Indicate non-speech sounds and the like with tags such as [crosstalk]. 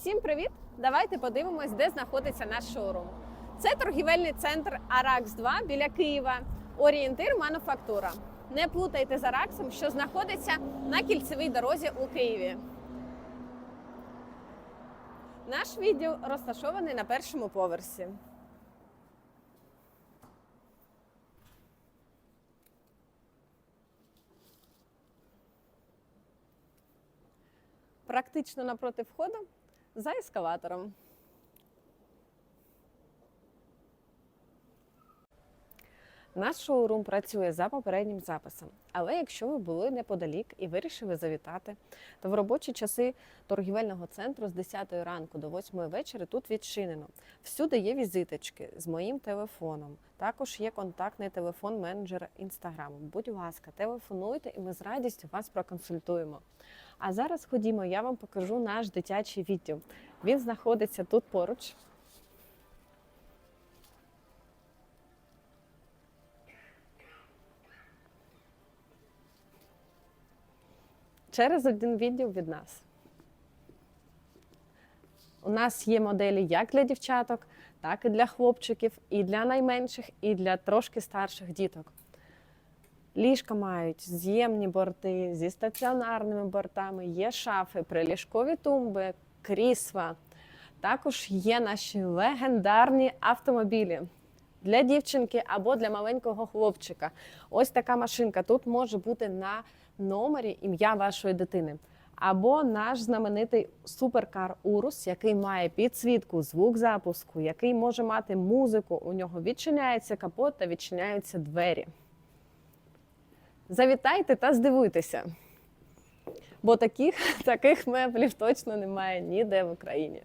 Всім привіт! Давайте подивимось, де знаходиться наш шоурум. Це торгівельний центр Аракс 2 біля Києва. Орієнтир мануфактура. Не плутайте з Араксом, що знаходиться на кільцевій дорозі у Києві. Наш відділ розташований на першому поверсі. Практично напроти входу за ескалатором. Наш шоурум працює за попереднім записом. Але якщо ви були неподалік і вирішили завітати, то в робочі часи торгівельного центру з 10 ранку до 8 вечора тут відчинено. Всюди є візиточки з моїм телефоном. Також є контактний телефон менеджера інстаграму. Будь ласка, телефонуйте, і ми з радістю вас проконсультуємо. А зараз ходімо, я вам покажу наш дитячий відділ. Він знаходиться тут поруч. Через один відділ від нас. У нас є моделі як для дівчаток, так і для хлопчиків, і для найменших, і для трошки старших діток. Ліжка мають з'ємні борти зі стаціонарними бортами, є шафи, приліжкові тумби, крісла. Також є наші легендарні автомобілі для дівчинки або для маленького хлопчика. Ось така машинка. Тут може бути на номері ім'я вашої дитини. Або наш знаменитий суперкар Урус, який має підсвітку, звук запуску, який може мати музику. У нього відчиняється капот та відчиняються двері. Завітайте та здивуйтеся, бо таких, [laughs] таких меблів точно немає ніде в Україні.